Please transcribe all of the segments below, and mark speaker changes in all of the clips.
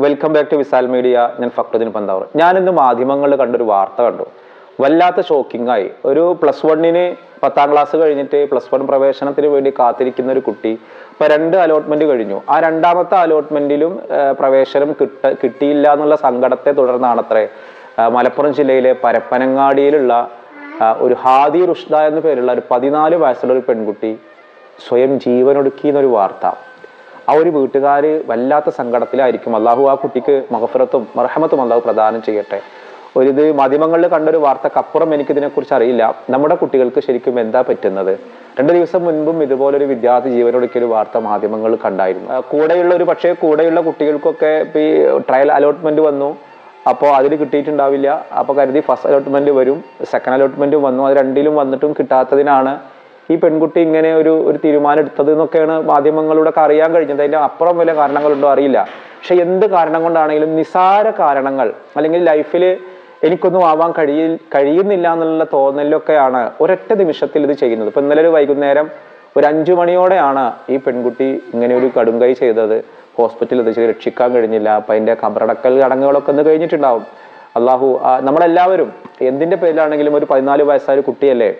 Speaker 1: Welcome back to Visal media ഞാൻ ഫക്രുദ്ദീൻ പന്താവർ. ഞാൻ ഇന്ന് മാധ്യമങ്ങളിൽ കണ്ടൊരു വാർത്ത കണ്ടു. വല്ലാത്ത ഷോക്കിംഗ് ആയി. ഒരു പ്ലസ് വണ്ണിന് പത്താം ക്ലാസ് കഴിഞ്ഞിട്ട് പ്ലസ് വൺ പ്രവേശനത്തിന് വേണ്ടി കാത്തിരിക്കുന്ന ഒരു കുട്ടി. ഇപ്പൊ രണ്ട് അലോട്ട്മെന്റ് കഴിഞ്ഞു. ആ രണ്ടാമത്തെ അലോട്ട്മെന്റിലും പ്രവേശനം കിട്ട കിട്ടിയില്ല എന്നുള്ള സങ്കടത്തെ തുടർന്നാണത്രേ മലപ്പുറം ജില്ലയിലെ പരപ്പനങ്ങാടിയിലുള്ള ഒരു ഹാദി റുഷ്ദ എന്ന പേരുള്ള ഒരു പതിനാല് വയസ്സുള്ള ഒരു പെൺകുട്ടി സ്വയം ജീവനൊടുക്കി എന്നൊരു വാർത്ത. ആ ഒരു വീട്ടുകാർ വല്ലാത്ത സങ്കടത്തിലായിരിക്കും. അള്ളാഹു ആ കുട്ടിക്ക് മഹഫറത്തും മർഹമത്തും അള്ളാഹു പ്രദാനം ചെയ്യട്ടെ. ഒരു ഒരിത് മാധ്യമങ്ങളിൽ കണ്ടൊരു വാർത്തക്കപ്പുറം എനിക്കിതിനെക്കുറിച്ച് അറിയില്ല. നമ്മുടെ കുട്ടികൾക്ക് ശരിക്കും എന്താ പറ്റുന്നത്? രണ്ട് ദിവസം മുൻപും ഇതുപോലൊരു വിദ്യാർത്ഥി ജീവനൊടുക്കിയ ഒരു വാർത്ത മാധ്യമങ്ങളിൽ കണ്ടായിരുന്നു. കൂടെയുള്ള ഒരു പക്ഷേ കൂടെയുള്ള കുട്ടികൾക്കൊക്കെ ഈ ട്രയൽ അലോട്ട്മെന്റ് വന്നു. അപ്പോൾ അതിൽ കിട്ടിയിട്ടുണ്ടാവില്ല. അപ്പോൾ കരുതി ഫസ്റ്റ് അലോട്ട്മെന്റ് വരും സെക്കൻഡ് അലോട്ട്മെന്റ് വന്നു. അത് രണ്ടിലും വന്നിട്ടും കിട്ടാത്തതിനാണ് ഈ പെൺകുട്ടി ഇങ്ങനെ ഒരു ഒരു തീരുമാനം എടുത്തത് എന്നൊക്കെയാണ് മാധ്യമങ്ങളിലൂടെ അറിയാൻ കഴിഞ്ഞത്. അതിന്റെ അപ്പുറം വല്ല കാരണങ്ങളുണ്ടോ അറിയില്ല. പക്ഷെ എന്ത് കാരണം കൊണ്ടാണെങ്കിലും നിസാര കാരണങ്ങൾ അല്ലെങ്കിൽ ലൈഫിൽ എനിക്കൊന്നും ആവാൻ കഴിയി കഴിയുന്നില്ല എന്നുള്ള തോന്നലൊക്കെയാണ് ഒരൊറ്റ നിമിഷത്തിൽ ഇത് ചെയ്യുന്നത്. ഇപ്പൊ ഇന്നലെ ഒരു വൈകുന്നേരം ഒരു അഞ്ചു മണിയോടെയാണ് ഈ പെൺകുട്ടി ഇങ്ങനെ ഒരു കടുംകൈ ചെയ്തത്. ഹോസ്പിറ്റലിൽ എത്തിച്ച് രക്ഷിക്കാൻ കഴിഞ്ഞില്ല. അപ്പൊ അതിന്റെ കബറടക്കൽ ചടങ്ങുകളൊക്കെ ഒന്ന് കഴിഞ്ഞിട്ടുണ്ടാവും. അള്ളാഹു നമ്മളെല്ലാവരും എന്തിന്റെ പേരിലാണെങ്കിലും ഒരു പതിനാല് വയസ്സായ കുട്ടിയല്ലേ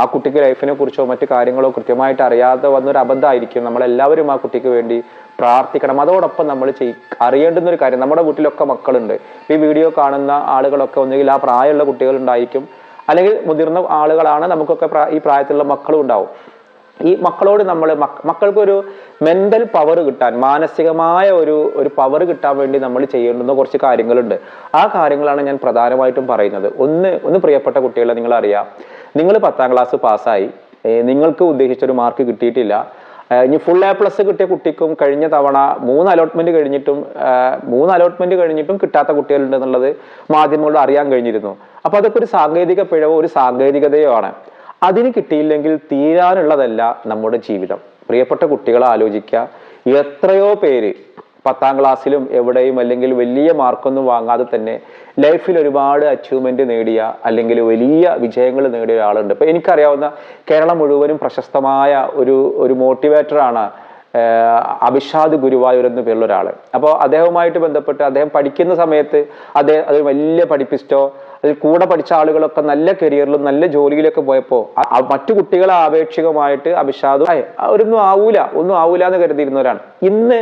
Speaker 1: ആ കുട്ടിക്ക് ലൈഫിനെ കുറിച്ചോ മറ്റു കാര്യങ്ങളോ കൃത്യമായിട്ട് അറിയാതെ വന്നൊരു അബദ്ധമായിരിക്കും. നമ്മളെല്ലാവരും ആ കുട്ടിക്ക് വേണ്ടി പ്രാർത്ഥിക്കണം. അതോടൊപ്പം നമ്മൾ ചെയ് അറിയേണ്ടുന്ന ഒരു കാര്യം നമ്മുടെ വീട്ടിലൊക്കെ മക്കളുണ്ട്. ഈ വീഡിയോ കാണുന്ന ആളുകളൊക്കെ ഒന്നുകിൽ ആ പ്രായമുള്ള കുട്ടികളുണ്ടായിരിക്കും. അല്ലെങ്കിൽ മുതിർന്ന ആളുകളാണ് നമുക്കൊക്കെ ഈ പ്രായത്തിലുള്ള മക്കളും ഉണ്ടാവും. ഈ മക്കളോട് നമ്മൾ മക്കൾക്കൊരു മെന്റൽ പവർ കിട്ടാൻ മാനസികമായ ഒരു ഒരു പവർ കിട്ടാൻ വേണ്ടി നമ്മൾ ചെയ്യേണ്ടുന്ന കുറച്ച് കാര്യങ്ങളുണ്ട്. ആ കാര്യങ്ങളാണ് ഞാൻ പ്രധാനമായിട്ടും പറയുന്നത്. ഒന്ന് ഒന്ന് പ്രിയപ്പെട്ട കുട്ടികളെ നിങ്ങൾ അറിയാം നിങ്ങൾ പത്താം ക്ലാസ് പാസ്സായി. നിങ്ങൾക്ക് ഉദ്ദേശിച്ചൊരു മാർക്ക് കിട്ടിയിട്ടില്ല. ഇനി ഫുൾ എ പ്ലസ് കിട്ടിയ കുട്ടിക്കും കഴിഞ്ഞ തവണ മൂന്ന് അലോട്ട്മെന്റ് കഴിഞ്ഞിട്ടും മൂന്ന് അലോട്ട്മെന്റ് കഴിഞ്ഞിട്ടും കിട്ടാത്ത കുട്ടികളുണ്ട് എന്നുള്ളത് മാധ്യമങ്ങളിൽ അറിയാൻ കഴിഞ്ഞിരുന്നു. അപ്പൊ അതൊക്കെ ഒരു സാങ്കേതിക പിഴവോ ഒരു സാങ്കേതികതയോ ആണ്. അതിന് കിട്ടിയില്ലെങ്കിൽ തീരാനുള്ളതല്ല നമ്മുടെ ജീവിതം. പ്രിയപ്പെട്ട കുട്ടികളെ ആലോചിക്കുക. എത്രയോ പേര് പത്താം ക്ലാസ്സിലും എവിടെയും അല്ലെങ്കിൽ വലിയ മാർക്കൊന്നും വാങ്ങാതെ തന്നെ ലൈഫിൽ ഒരുപാട് അച്ചീവ്മെന്റ് നേടിയ അല്ലെങ്കിൽ വലിയ വിജയങ്ങൾ നേടിയ ഒരാളുണ്ട്. ഇപ്പൊ എനിക്കറിയാവുന്ന കേരളം മുഴുവനും പ്രശസ്തമായ ഒരു ഒരു മോട്ടിവേറ്ററാണ് അഭിഷാദ് ഗുരുവായൂർ എന്ന പേരുള്ള ഒരാൾ അപ്പോൾ അദ്ദേഹവുമായിട്ട് ബന്ധപ്പെട്ട് അദ്ദേഹം പഠിക്കുന്ന സമയത്ത് അദ്ദേഹം അത് വലിയ പഠിപ്പിസ്റ്റോ അതിൽ കൂടെ പഠിച്ച ആളുകളൊക്കെ നല്ല കരിയറിലും നല്ല ജോലിയിലൊക്കെ പോയപ്പോൾ മറ്റു കുട്ടികളെ ആപേക്ഷികമായിട്ട് അഭിഷാദ് "ഏയ്, അവരൊന്നും ആവൂല. ഒന്നും ആവൂല എന്ന് കരുതിയിരുന്നവരാണ്. ഇന്ന്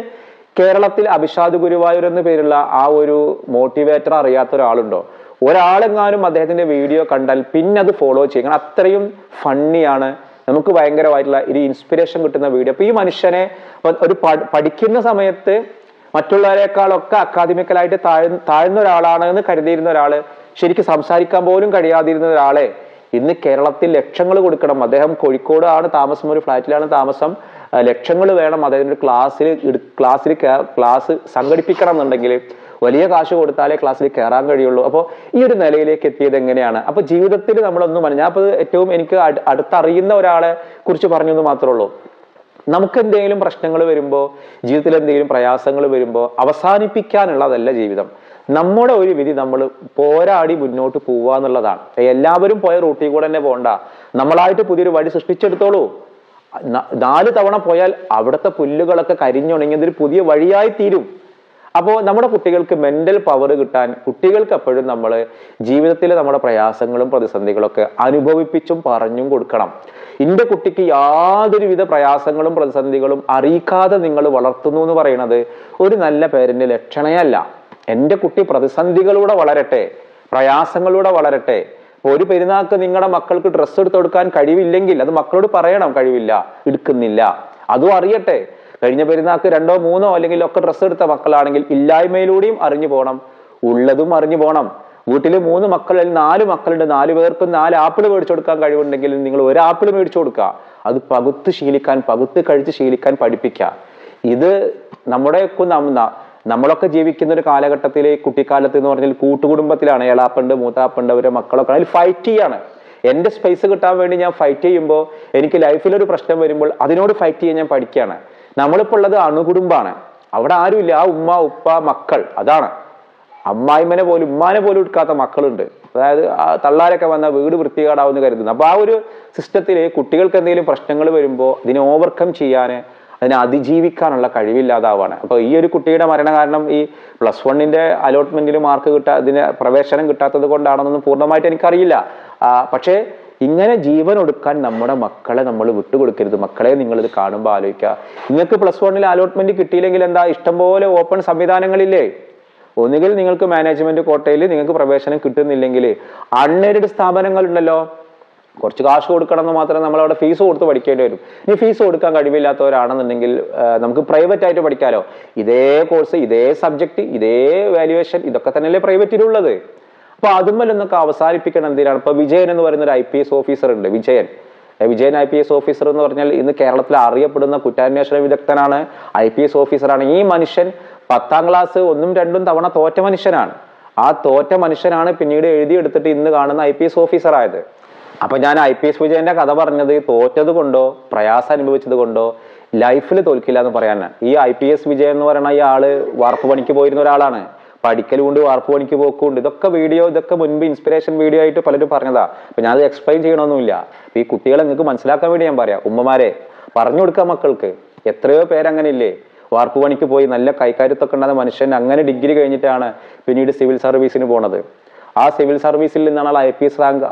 Speaker 1: കേരളത്തിൽ അഭിഷാദ് ഗുരുവായൂർ എന്ന പേരുള്ള ആ ഒരു മോട്ടിവേറ്റർ അറിയാത്ത ഒരാളുണ്ടോ? ഒരാളെങ്ങാനും അദ്ദേഹത്തിന്റെ വീഡിയോ കണ്ടാൽ പിന്നെ അത് ഫോളോ ചെയ്യും. കാരണം അത്രയും ഫണ്ണിയാണ് നമുക്ക് ഭയങ്കരമായിട്ടുള്ള ഒരു ഇൻസ്പിറേഷൻ കിട്ടുന്ന വീഡിയോ അപ്പൊ ഈ മനുഷ്യനെ ഒരു പഠിക്കുന്ന സമയത്ത് മറ്റുള്ളവരെക്കാളൊക്കെ അക്കാദമിക്കലായിട്ട് താഴ്ന്ന താഴ്ന്ന ഒരാളാണ് എന്ന് കരുതിയിരുന്ന ഒരാൾ ശരിക്കും സംസാരിക്കാൻ പോലും കഴിയാതിരുന്ന ഒരാളെ ഇന്ന് കേരളത്തിൽ ലക്ഷങ്ങൾ കൊടുക്കണം. അദ്ദേഹം കോഴിക്കോട് ആണ് താമസം ഒരു ഫ്ലാറ്റിലാണ് താമസം. ലക്ഷങ്ങൾ വേണം അദ്ദേഹത്തിന് ഒരു ക്ലാസ്സിൽ ക്ലാസ്സിൽ ക്ലാസ് സംഘടിപ്പിക്കണം എന്നുണ്ടെങ്കിൽ വലിയ കാശ് കൊടുത്താലേ ക്ലാസ്സിൽ കയറാൻ കഴിയുള്ളൂ. അപ്പോൾ ഈ ഒരു നിലയിലേക്ക് എത്തിയത് എങ്ങനെയാണ്? അപ്പൊ ജീവിതത്തിൽ നമ്മളൊന്നും ഞാൻ അപ്പോൾ ഏറ്റവും എനിക്ക് അടു- അടുത്തറിയുന്ന ഒരാളെ കുറിച്ച് പറഞ്ഞു എന്ന് മാത്രമേ ഉള്ളൂ. നമുക്ക് എന്തെങ്കിലും പ്രശ്നങ്ങൾ വരുമ്പോൾ ജീവിതത്തിൽ എന്തെങ്കിലും പ്രയാസങ്ങൾ വരുമ്പോൾ അവസാനിപ്പിക്കാനുള്ളതല്ല ജീവിതം. നമ്മുടെ ഒരു വിധി നമ്മൾ പോരാടി മുന്നോട്ട് പോവുക എന്നുള്ളതാണ്. എല്ലാവരും പോയ റൂട്ടിൽ കൂടെ തന്നെ പോകണ്ട. നമ്മളായിട്ട് പുതിയൊരു വഴി സൃഷ്ടിച്ചെടുത്തോളൂ. നാല് തവണ പോയാൽ അവിടുത്തെ പുല്ലുകളൊക്കെ കരിഞ്ഞുണങ്ങിയതൊരു പുതിയ വഴിയായി തീരും. അപ്പോൾ നമ്മുടെ കുട്ടികൾക്ക് മെന്റൽ പവർ കിട്ടാൻ കുട്ടികൾക്ക് എപ്പോഴും നമ്മൾ ജീവിതത്തിലെ നമ്മുടെ പ്രയാസങ്ങളും പ്രതിസന്ധികളൊക്കെ അനുഭവിപ്പിച്ചും പറഞ്ഞും കൊടുക്കണം. എന്റെ കുട്ടിക്ക് യാതൊരുവിധ പ്രയാസങ്ങളും പ്രതിസന്ധികളും അറിയിക്കാതെ നിങ്ങൾ വളർത്തുന്നു എന്ന് പറയുന്നത് ഒരു നല്ല പേരന്റെ ലക്ഷണയല്ല. എന്റെ കുട്ടി പ്രതിസന്ധികളിലൂടെ വളരട്ടെ പ്രയാസങ്ങളിലൂടെ വളരട്ടെ ഒരു പെരുന്നാൾക്ക് നിങ്ങളുടെ മക്കൾക്ക് ഡ്രസ്സ് എടുത്ത് കൊടുക്കാൻ കഴിവില്ലെങ്കിൽ അത് മക്കളോട് പറയണം കഴിവില്ല എടുക്കുന്നില്ല. അതും അറിയട്ടെ. കഴിഞ്ഞ പെരുന്നാൾക്ക് രണ്ടോ മൂന്നോ അല്ലെങ്കിൽ ഒക്കെ ഡ്രസ്സ് എടുത്ത മക്കളാണെങ്കിൽ ഇല്ലായ്മയിലൂടെയും അറിഞ്ഞു പോകണം ഉള്ളതും അറിഞ്ഞു പോകണം വീട്ടിൽ മൂന്ന് മക്കൾ അല്ലെങ്കിൽ നാല് മക്കളുണ്ട് നാല് പേർക്കും നാല് ആപ്പിൾ മേടിച്ചു കൊടുക്കാൻ കഴിവുണ്ടെങ്കിൽ നിങ്ങൾ ഒരു ആപ്പിൾ മേടിച്ചു കൊടുക്കുക. അത് പകുത്ത് ശീലിക്കാൻ പകുത്ത് കഴിച്ച് ശീലിക്കാൻ പഠിപ്പിക്കുക. ഇത് നമ്മുടെ നം- ന- നമ്മളൊക്കെ ജീവിക്കുന്ന ഒരു കാലഘട്ടത്തിൽ കുട്ടിക്കാലത്ത് എന്ന് പറഞ്ഞാൽ കൂട്ടുകുടുംബത്തിലാണ് ഏളാപ്പുണ്ട് മൂത്താപ്പുണ്ട് അവരുടെ മക്കളൊക്കെ അതിൽ ഫൈറ്റ് ചെയ്യാണ്. എന്റെ സ്പേസ് കിട്ടാൻ വേണ്ടി ഞാൻ ഫൈറ്റ് ചെയ്യുമ്പോൾ എനിക്ക് ലൈഫിൽ ഒരു പ്രശ്നം വരുമ്പോൾ അതിനോട് ഫൈറ്റ് ചെയ്യാൻ ഞാൻ പഠിക്കുകയാണ്. നമ്മളിപ്പോൾ ഉള്ളത് അണുകുടുംബാണ്. അവിടെ ആരുമില്ല ആ ഉമ്മ ഉപ്പ മക്കൾ അതാണ്. അമ്മായിമ്മനെ പോലും ഉമ്മാനെ പോലും എടുക്കാത്ത മക്കളുണ്ട്. അതായത് ആ തള്ളാരൊക്കെ വന്ന വീട് വൃത്തികേടാവുമെന്ന് കരുതുന്നു. അപ്പൊ ആ ഒരു സിസ്റ്റത്തിൽ കുട്ടികൾക്ക് എന്തെങ്കിലും പ്രശ്നങ്ങൾ വരുമ്പോൾ ഇതിനെ ഓവർകം ചെയ്യാൻ അതിനെ അതിജീവിക്കാനുള്ള കഴിവില്ലാതാവാണ്. അപ്പോൾ ഈ ഒരു കുട്ടിയുടെ മരണ കാരണം ഈ പ്ലസ് വണ്ണിന്റെ അലോട്ട്മെന്റിൽ മാർക്ക് കിട്ടാ ഇതിന് പ്രവേശനം കിട്ടാത്തത് കൊണ്ടാണെന്നൊന്നും പൂർണമായിട്ട് എനിക്കറിയില്ല. പക്ഷേ ഇങ്ങനെ ജീവൻ ഒടുക്കാൻ നമ്മുടെ മക്കളെ നമ്മൾ വിട്ടുകൊടുക്കരുത്. മക്കളെ നിങ്ങൾ ഇത് കാണുമ്പോൾ ആലോചിക്കുക. നിങ്ങൾക്ക് പ്ലസ് വണ്ണിൽ അലോട്ട്മെന്റ് കിട്ടിയില്ലെങ്കിൽ എന്താ ഇഷ്ടംപോലെ ഓപ്പൺ സംവിധാനങ്ങളില്ലേ? ഒന്നുകിൽ നിങ്ങൾക്ക് മാനേജ്മെന്റ് കോട്ടയിൽ നിങ്ങൾക്ക് പ്രവേശനം കിട്ടുന്നില്ലെങ്കിൽ അൺഎയ്ഡഡ് സ്ഥാപനങ്ങളുണ്ടല്ലോ. കുറച്ച് കാശ് കൊടുക്കണം എന്ന് മാത്രമേ നമ്മൾ അവിടെ ഫീസ് കൊടുത്ത് പഠിക്കേണ്ടി വരും. ഇനി ഫീസ് കൊടുക്കാൻ കഴിവില്ലാത്തവരാണെന്നുണ്ടെങ്കിൽ നമുക്ക് പ്രൈവറ്റ് ആയിട്ട് പഠിക്കാലോ. ഇതേ കോഴ്സ് ഇതേ സബ്ജക്റ്റ് ഇതേ വാല്യുവേഷൻ ഇതൊക്കെ തന്നെയല്ലേ പ്രൈവറ്റിലുള്ളത് അപ്പൊ അതുമ്മലൊന്നൊക്കെ അവസാനിപ്പിക്കണം എന്തിനാണ്? ഇപ്പൊ വിജയൻ എന്ന് പറയുന്ന ഒരു ഐ പി എസ് ഓഫീസർ ഉണ്ട് Vijayan. Vijayan I P S officer എന്ന് പറഞ്ഞാൽ ഇന്ന് കേരളത്തിൽ അറിയപ്പെടുന്ന കുറ്റാന്വേഷണ വിദഗ്ധനാണ്. ഐ പി എസ് ഓഫീസറാണ് ഈ മനുഷ്യൻ പത്താം ക്ലാസ് ഒന്നും രണ്ടും തവണ തോറ്റ മനുഷ്യനാണ്. ആ തോറ്റ മനുഷ്യനാണ് പിന്നീട് എഴുതിയെടുത്തിട്ട് ഇന്ന് കാണുന്ന ഐ പി എസ് ഓഫീസറായത് അപ്പൊ ഞാൻ ഐ പി എസ് വിജയന്റെ കഥ പറഞ്ഞത് തോറ്റത് കൊണ്ടോ പ്രയാസം അനുഭവിച്ചത് കൊണ്ടോ ലൈഫിൽ തോൽക്കില്ല എന്ന് പറയാനാണ് ഈ ഐ പി എസ് വിജയൻ എന്ന് പറയുന്ന ഈ ആൾ വാർപ്പ് പണിക്ക് പോയിരുന്ന ഒരാളാണ്. പഠിക്കലുകൊണ്ട് വാർപ്പ് പണിക്ക് പോക്കുണ്ട്. ഇതൊക്കെ വീഡിയോ ഇതൊക്കെ മുൻപ് ഇൻസ്പിറേഷൻ വീഡിയോ ആയിട്ട് പലരും പറഞ്ഞതാ. അപ്പൊ ഞാനത് എക്സ്പ്ലെയിൻ ചെയ്യണമൊന്നുമില്ല. ഈ കുട്ടികളെ നിങ്ങൾക്ക് മനസ്സിലാക്കാൻ വേണ്ടി ഞാൻ പറയാം. ഉമ്മമാരെ പറഞ്ഞു കൊടുക്കാം മക്കൾക്ക്. എത്രയോ പേരങ്ങനെ ഇല്ലേ വാർപ്പ് പണിക്ക് പോയി നല്ല കൈകാര്യത്തൊക്കെ ഉണ്ടാകുന്ന മനുഷ്യൻ അങ്ങനെ ഡിഗ്രി കഴിഞ്ഞിട്ടാണ് പിന്നീട് സിവിൽ സർവീസിന് പോണത്. ആ സിവിൽ സർവീസിൽ നിന്നാണ് ആൾ I P S rank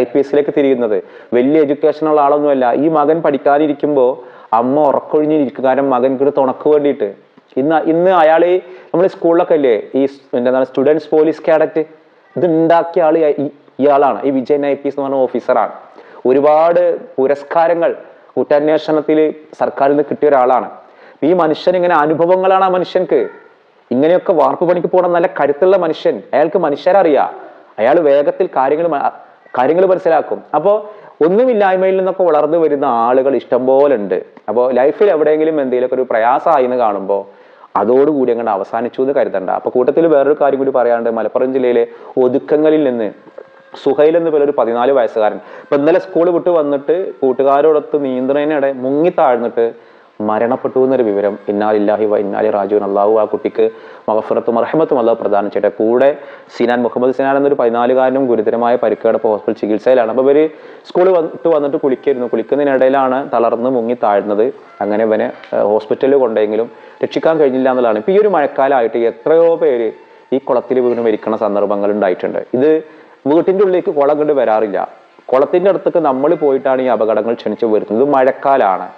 Speaker 1: I P എസിലേക്ക് തിരിയുന്നത്. വലിയ എഡ്യൂക്കേഷൻ ഉള്ള ആളൊന്നുമല്ല. ഈ മകൻ പഠിക്കാനിരിക്കുമ്പോൾ അമ്മ ഉറക്കൊഴിഞ്ഞിരിക്കും. കാരണം മകൻക്ക് തുണക്ക് വേണ്ടിയിട്ട്. ഇന്ന് ഇന്ന് അയാൾ നമ്മൾ സ്കൂളിലൊക്കെ ഇല്ലേ? ഈ എന്താണ് സ്റ്റുഡൻസ് പോലീസ് കാഡറ്റ് ഇത് ഉണ്ടാക്കിയ ആൾ ഇയാളാണ് ഈ വിജയൻ ഐ പി എസ് എന്ന് പറഞ്ഞ ഓഫീസറാണ് ഒരുപാട് പുരസ്കാരങ്ങൾ കുറ്റാന്വേഷണത്തിൽ സർക്കാരിൽ നിന്ന് കിട്ടിയ ഒരാളാണ്. ഈ മനുഷ്യൻ ഇങ്ങനെ അനുഭവങ്ങളാണ് ആ മനുഷ്യൻക്ക്. ഇങ്ങനെയൊക്കെ വാർപ്പ് പണിക്ക് പോകണം നല്ല കരുത്തുള്ള മനുഷ്യൻ അയാൾക്ക് മനുഷ്യരറിയാം. അയാൾ വേഗത്തിൽ കാര്യങ്ങൾ കാര്യങ്ങൾ മനസ്സിലാക്കും. അപ്പോൾ ഒന്നുമില്ലായ്മയിൽ നിന്നൊക്കെ വളർന്നു വരുന്ന ആളുകൾ ഇഷ്ടംപോലെ ഉണ്ട്. അപ്പോൾ ലൈഫിൽ എവിടെയെങ്കിലും എന്തെങ്കിലുമൊക്കെ ഒരു പ്രയാസമായി എന്ന് കാണുമ്പോൾ അതോടുകൂടി അങ്ങനെ അവസാനിച്ചു എന്ന് കരുതണ്ട. അപ്പോൾ കൂട്ടത്തിൽ വേറൊരു കാര്യം കൂടി പറയാണ്ട് മലപ്പുറം ജില്ലയിലെ ഒതുക്കങ്ങളിൽ നിന്ന് സുഹൈൽ എന്ന് ഒരു പതിനാല് വയസ്സുകാരൻ. ഇപ്പൊ ഇന്നലെ സ്കൂൾ വിട്ട് വന്നിട്ട് കൂട്ടുകാരോടൊത്ത് നീന്തണതിനിടെ മുങ്ങി താഴ്ന്നിട്ട് മരണപ്പെട്ടു എന്നൊരു വിവരം ഇന്നാലില്ലാഹി വ ഇന്നാലി റാജുൻ അള്ളാഹു ആ കുട്ടിക്ക് മഹഫറത്തും അർഹമത്തും അള്ളാഹു പ്രദാനം ചെയ്യട്ടെ. കൂടെ സിനാൻ മുഹമ്മദ് സിനാൻ എന്നൊരു പതിനാലുകാരനും ഗുരുതരമായ പരിക്കേട് ഹോസ്പിറ്റൽ ചികിത്സയിലാണ്. അപ്പോൾ ഇവർ സ്കൂളിൽ വന്നിട്ട് വന്നിട്ട് കുളിക്കായിരുന്നു. കുളിക്കുന്നതിനിടയിലാണ് തളർന്ന് മുങ്ങി താഴ്ന്നത്. അങ്ങനെ ഇവനെ ഹോസ്പിറ്റലിൽ കൊണ്ടെങ്കിലും രക്ഷിക്കാൻ കഴിഞ്ഞില്ല എന്നുള്ളതാണ്. ഇപ്പോൾ ഈ ഒരു മഴക്കാലമായിട്ട് എത്രയോ പേര് ഈ കുളത്തിൽ വീണ് മരിക്കുന്ന സന്ദർഭങ്ങൾ ഉണ്ടായിട്ടുണ്ട്. ഇത് വീട്ടിന്റെ ഉള്ളിലേക്ക് കുളം കണ്ട് വരാറില്ല. കുളത്തിന്റെ അടുത്തേക്ക് നമ്മൾ പോയിട്ടാണ് ഈ അപകടങ്ങൾ ക്ഷണിച്ചു വരുന്നത്. ഇത് മഴക്കാലാണ്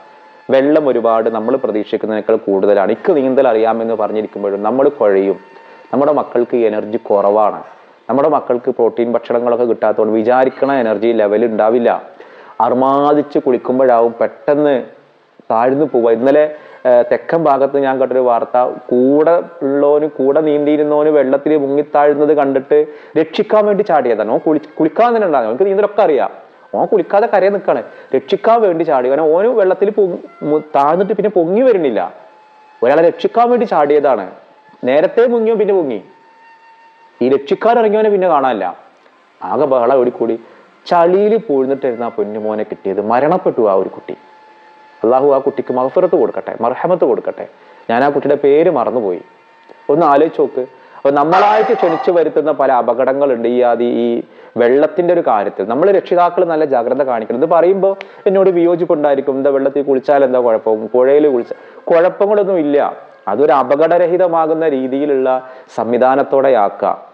Speaker 1: വെള്ളം ഒരുപാട് നമ്മൾ പ്രതീക്ഷിക്കുന്നതിനേക്കാൾ കൂടുതലാണ്. ഇക്ക് നീന്തൽ അറിയാമെന്ന് പറഞ്ഞിരിക്കുമ്പോഴും നമ്മൾ കുഴയും. നമ്മുടെ മക്കൾക്ക് എനർജി കുറവാണ്. നമ്മുടെ മക്കൾക്ക് പ്രോട്ടീൻ ഭക്ഷണങ്ങളൊക്കെ കിട്ടാത്തതുകൊണ്ട് വിചാരിക്കണ എനർജി ലെവൽ ഉണ്ടാവില്ല. അർമാദിച്ച് കുളിക്കുമ്പോഴാവും പെട്ടെന്ന് താഴ്ന്നു പോവുക. ഇന്നലെ തെക്കൻ ഭാഗത്ത് ഞാൻ കണ്ടൊരു വാർത്ത കൂടെ ഉള്ളവന് കൂടെ നീന്തിയിരുന്നവന് വെള്ളത്തിൽ മുങ്ങിത്താഴുന്നത് കണ്ടിട്ട് രക്ഷിക്കാൻ വേണ്ടി ചാടിയതാണ്. കുളി കുളിക്കാൻ തന്നെ ഉണ്ടാകും നമുക്ക് നീന്തലൊക്കെ അറിയാം. ഓൻ കുളിക്കാതെ കരയെ നിൽക്കാണ് രക്ഷിക്കാൻ വേണ്ടി ചാടി. കാരണം ഓന് വെള്ളത്തിൽ താഴ്ന്നിട്ട് പിന്നെ പൊങ്ങി വരുന്നില്ല. ഒരാളെ രക്ഷിക്കാൻ വേണ്ടി ചാടിയതാണ്. നേരത്തെ മുങ്ങിയോ പിന്നെ പൊങ്ങി. ഈ രക്ഷിക്കാൻ ഇറങ്ങിയവനെ പിന്നെ കാണാനില്ല. ആകെ ബഹള ഓടിക്കൂടി ചളിയിൽ പൂഴ്ന്നിട്ടിരുന്ന ആ പൊന്നുമോനെ കിട്ടിയത് മരണപ്പെട്ടു ആ ഒരു കുട്ടി. അള്ളാഹു ആ കുട്ടിക്ക് മഹഫറത്ത് കൊടുക്കട്ടെ മർഹമത്ത് കൊടുക്കട്ടെ. ഞാൻ ആ കുട്ടിയുടെ പേര് മറന്നുപോയി. ഒന്ന് ആലോചിച്ച് നോക്ക്. അപ്പൊ നമ്മളായിട്ട് ക്ഷണിച്ചു വരുത്തുന്ന പല അപകടങ്ങളുണ്ട്. ഈ ആദി ഈ വെള്ളത്തിന്റെ ഒരു കാര്യത്തിൽ. നമ്മൾ രക്ഷിതാക്കൾ നല്ല ജാഗ്രത കാണിക്കണം. ഇത് പറയുമ്പോൾ എന്നോട് വിയോജിപ്പുണ്ടായിരിക്കും. എന്താ വെള്ളത്തിൽ കുളിച്ചാൽ എന്താ കുഴപ്പം? പുഴയിൽ കുളിച്ച കുഴപ്പങ്ങളൊന്നും ഇല്ല. അതൊരു അപകടരഹിതമാകുന്ന രീതിയിലുള്ള സംവിധാനത്തോടെ ആക്കുക.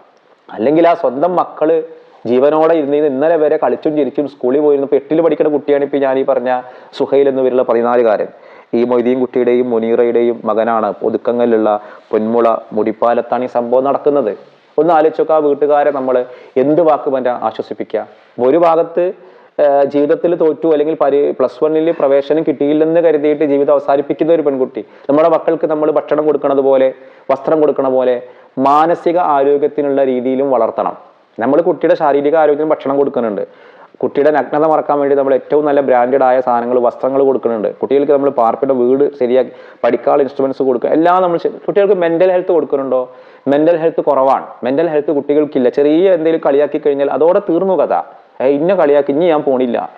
Speaker 1: അല്ലെങ്കിൽ ആ സ്വന്തം മക്കൾ ജീവനോടെ ഇരുന്ന് ഇന്നലെ വരെ കളിച്ചും ചിരിച്ചും സ്കൂളിൽ പോയിരുന്നു ഇപ്പൊ എട്ടിൽ പഠിക്കുന്ന കുട്ടിയാണ് ഇപ്പൊ ഞാൻ ഈ പറഞ്ഞ സുഹൈൽ എന്ന് പേരുള്ള പതിനാലുകാരൻ. ഈ മൊയ്തീൻ കുട്ടിയുടെയും മുനീറയുടെയും മകനാണ് ഒതുക്കങ്ങളിലുള്ള പൊന്മുള മുടിപ്പാലത്താണ് ഈ സംഭവം നടക്കുന്നത്. ഒന്ന് ആലോചിച്ചൊക്കെ ആ വീട്ടുകാരെ നമ്മൾ എന്ത് വാക്ക് വേണ്ട ആശ്വസിപ്പിക്കുക? ഒരു ഭാഗത്ത് ജീവിതത്തിൽ തോറ്റു അല്ലെങ്കിൽ പരി പ്ലസ് വണ്ണിൽ പ്രവേശനം കിട്ടിയില്ലെന്ന് കരുതിയിട്ട് ജീവിതം അവസാനിപ്പിക്കുന്ന ഒരു പെൺകുട്ടി. നമ്മുടെ മക്കൾക്ക് നമ്മൾ ഭക്ഷണം കൊടുക്കണത് പോലെ വസ്ത്രം കൊടുക്കണ പോലെ മാനസിക ആരോഗ്യത്തിനുള്ള രീതിയിലും വളർത്തണം. നമ്മൾ കുട്ടിയുടെ ശാരീരിക ആരോഗ്യത്തിന് ഭക്ഷണം കൊടുക്കുന്നുണ്ട്. കുട്ടിയുടെ നഗ്നത മറക്കാൻ വേണ്ടി നമ്മൾ ഏറ്റവും നല്ല ബ്രാൻഡഡ് ആയ സാധനങ്ങൾ വസ്ത്രങ്ങൾ കൊടുക്കുന്നുണ്ട്. കുട്ടികൾക്ക് നമ്മൾ പാർപ്പിന്റെ വീട് ശരിയാക്കി പഠിക്കാനുള്ള ഇൻസ്ട്രുമെന്റ്സ് കൊടുക്കുക എല്ലാം നമ്മൾ കുട്ടികൾക്ക് മെന്റൽ ഹെൽത്ത് കൊടുക്കുന്നുണ്ടോ? മെന്റൽ ഹെൽത്ത് കുറവാണ്. മെന്റൽ ഹെൽത്ത് കുട്ടികൾക്കില്ല. ചെറിയ എന്തെങ്കിലും കളിയാക്കി കഴിഞ്ഞാൽ അതോടെ തീർന്നു കഥ. ഇന്ന കളിയാക്കി ഇനി ഞാൻ പോണില്ല.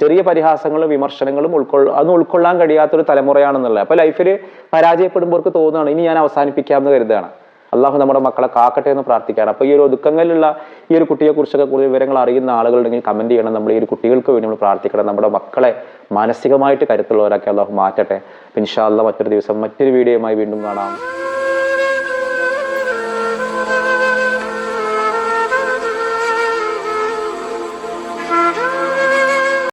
Speaker 1: ചെറിയ പരിഹാസങ്ങളും വിമർശനങ്ങളും ഉൾക്കൊള്ള അത് ഉൾക്കൊള്ളാൻ കഴിയാത്തൊരു തലമുറയാണെന്നുള്ളത്. അപ്പൊ ലൈഫിൽ പരാജയപ്പെടുമ്പോർക്ക് തോന്നുകയാണ് ഇനി ഞാൻ അവസാനിപ്പിക്കാമെന്ന് കരുതുകയാണ്. അള്ളാഹു നമ്മുടെ മക്കളെ കാക്കട്ടെ എന്ന് പ്രാർത്ഥിക്കുകയാണ്. അപ്പോൾ ഈ ഒരു ഒതുക്കങ്ങളിലുള്ള ഈ ഒരു കുട്ടിയെ കുറിച്ചൊക്കെ കൂടുതൽ വിവരങ്ങൾ അറിയുന്ന ആളുകളുണ്ടെങ്കിൽ കമന്റ് ചെയ്യണം. നമ്മൾ ഈ ഒരു കുട്ടികൾക്ക് വേണ്ടി നമ്മൾ പ്രാർത്ഥിക്കണം. നമ്മുടെ മക്കളെ മാനസികമായിട്ട് കരുത്തുള്ളവരൊക്കെ അള്ളാഹു മാറ്റട്ടെ. ഇൻഷാല്ല മറ്റൊരു ദിവസം മറ്റൊരു വീഡിയോയുമായി വീണ്ടും കാണാം.